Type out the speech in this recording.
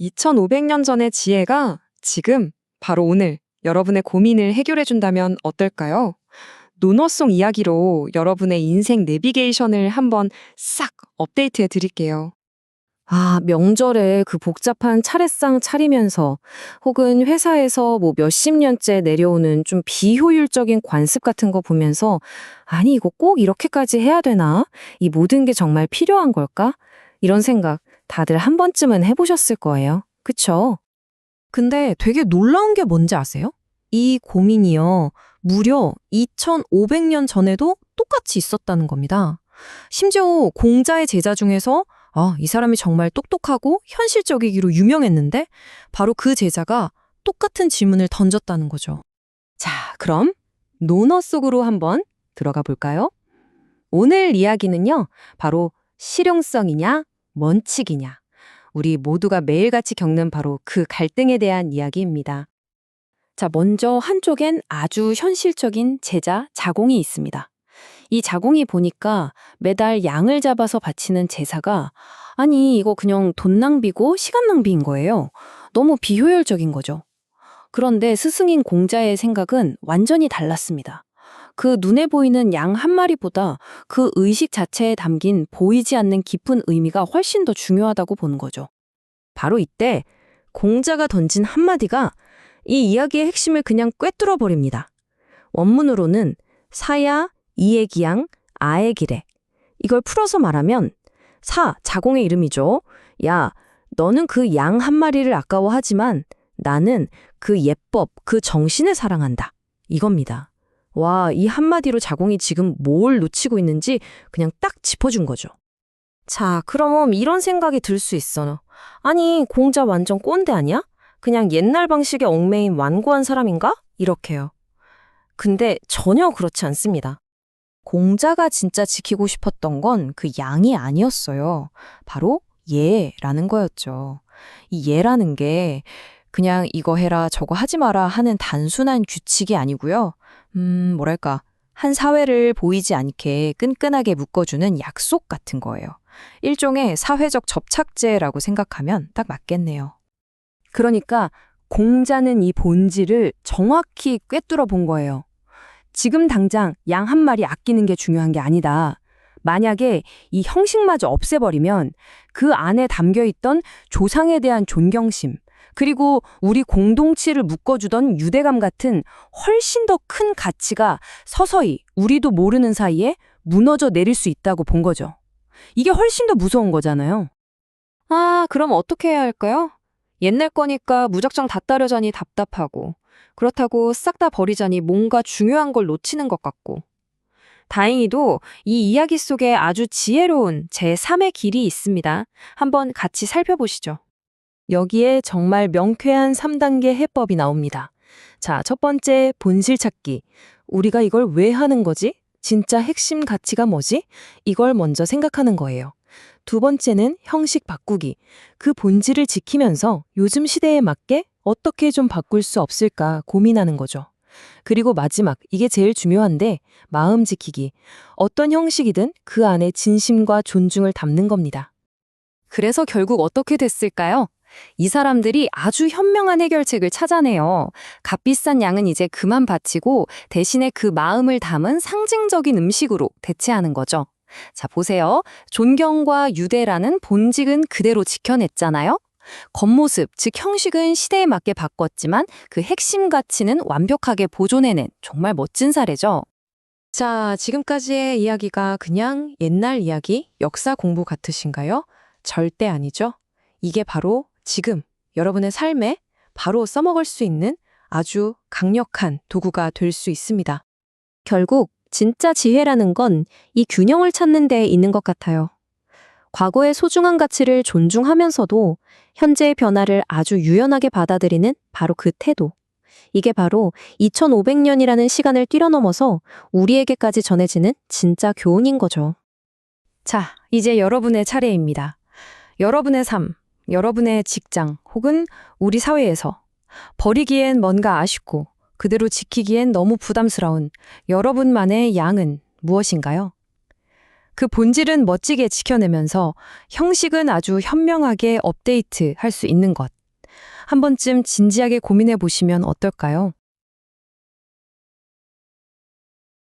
2500년 전의 지혜가 지금, 바로 오늘 여러분의 고민을 해결해준다면 어떨까요? 논어송 이야기로 여러분의 인생 내비게이션을 한번 싹 업데이트해 드릴게요. 아, 명절에 그 복잡한 차례상 차리면서 혹은 회사에서 뭐 몇십 년째 내려오는 좀 비효율적인 관습 같은 거 보면서 아니, 이거 꼭 이렇게까지 해야 되나? 이 모든 게 정말 필요한 걸까? 이런 생각 다들 한 번쯤은 해보셨을 거예요. 그쵸? 근데 되게 놀라운 게 뭔지 아세요? 이 고민이요. 무려 2500년 전에도 똑같이 있었다는 겁니다. 심지어 공자의 제자 중에서 아, 이 사람이 정말 똑똑하고 현실적이기로 유명했는데 바로 그 제자가 똑같은 질문을 던졌다는 거죠. 자, 그럼 논어 속으로 한번 들어가 볼까요? 오늘 이야기는요, 바로 실용성이냐, 원칙이냐. 우리 모두가 매일같이 겪는 바로 그 갈등에 대한 이야기입니다. 자, 먼저 한쪽엔 아주 현실적인 제자 자공이 있습니다. 이 자공이 보니까 매달 양을 잡아서 바치는 제사가 아니, 이거 그냥 돈 낭비고 시간 낭비인 거예요. 너무 비효율적인 거죠. 그런데 스승인 공자의 생각은 완전히 달랐습니다. 그 눈에 보이는 양 한 마리보다 그 의식 자체에 담긴 보이지 않는 깊은 의미가 훨씬 더 중요하다고 보는 거죠. 바로 이때 공자가 던진 한마디가 이 이야기의 핵심을 그냥 꿰뚫어 버립니다. 원문으로는 사야, 이의 기양, 아의 기래. 이걸 풀어서 말하면 사, 자공의 이름이죠. 야, 너는 그 양 한 마리를 아까워하지만 나는 그 예법, 그 정신을 사랑한다. 이겁니다. 와, 이 한마디로 자공이 지금 뭘 놓치고 있는지 그냥 딱 짚어준 거죠. 자, 그럼 이런 생각이 들 수 있어. 아니, 공자 완전 꼰대 아니야? 그냥 옛날 방식에 얽매인 완고한 사람인가? 이렇게요. 근데 전혀 그렇지 않습니다. 공자가 진짜 지키고 싶었던 건 그 양이 아니었어요. 바로 예라는 거였죠. 이 예라는 게 그냥 이거 해라 저거 하지 마라 하는 단순한 규칙이 아니고요. 음, 뭐랄까. 한 사회를 보이지 않게 끈끈하게 묶어주는 약속 같은 거예요. 일종의 사회적 접착제라고 생각하면 딱 맞겠네요. 그러니까 공자는 이 본질을 정확히 꿰뚫어 본 거예요. 지금 당장 양 한 마리 아끼는 게 중요한 게 아니다. 만약에 이 형식마저 없애버리면 그 안에 담겨 있던 조상에 대한 존경심, 그리고 우리 공동체를 묶어주던 유대감 같은 훨씬 더 큰 가치가 서서히 우리도 모르는 사이에 무너져 내릴 수 있다고 본 거죠. 이게 훨씬 더 무서운 거잖아요. 아, 그럼 어떻게 해야 할까요? 옛날 거니까 무작정 다 따르자니 답답하고, 그렇다고 싹 다 버리자니 뭔가 중요한 걸 놓치는 것 같고. 다행히도 이 이야기 속에 아주 지혜로운 제3의 길이 있습니다. 한번 같이 살펴보시죠. 여기에 정말 명쾌한 3단계 해법이 나옵니다. 자, 첫 번째, 본실 찾기. 우리가 이걸 왜 하는 거지? 진짜 핵심 가치가 뭐지? 이걸 먼저 생각하는 거예요. 두 번째는 형식 바꾸기. 그 본질을 지키면서 요즘 시대에 맞게 어떻게 좀 바꿀 수 없을까 고민하는 거죠. 그리고 마지막, 이게 제일 중요한데, 마음 지키기. 어떤 형식이든 그 안에 진심과 존중을 담는 겁니다. 그래서 결국 어떻게 됐을까요? 이 사람들이 아주 현명한 해결책을 찾아내요. 값비싼 양은 이제 그만 바치고 대신에 그 마음을 담은 상징적인 음식으로 대체하는 거죠. 자, 보세요. 존경과 유대라는 본직은 그대로 지켜냈잖아요. 겉모습, 즉 형식은 시대에 맞게 바꿨지만 그 핵심 가치는 완벽하게 보존해낸 정말 멋진 사례죠. 자, 지금까지의 이야기가 그냥 옛날 이야기, 역사 공부 같으신가요? 절대 아니죠. 이게 바로 지금 여러분의 삶에 바로 써먹을 수 있는 아주 강력한 도구가 될 수 있습니다. 결국 진짜 지혜라는 건 이 균형을 찾는 데 있는 것 같아요. 과거의 소중한 가치를 존중하면서도 현재의 변화를 아주 유연하게 받아들이는 바로 그 태도. 이게 바로 2500년이라는 시간을 뛰어넘어서 우리에게까지 전해지는 진짜 교훈인 거죠. 자, 이제 여러분의 차례입니다. 여러분의 삶, 여러분의 직장 혹은 우리 사회에서 버리기엔 뭔가 아쉽고 그대로 지키기엔 너무 부담스러운 여러분만의 양은 무엇인가요? 그 본질은 멋지게 지켜내면서 형식은 아주 현명하게 업데이트 할 수 있는 것. 한 번쯤 진지하게 고민해 보시면 어떨까요?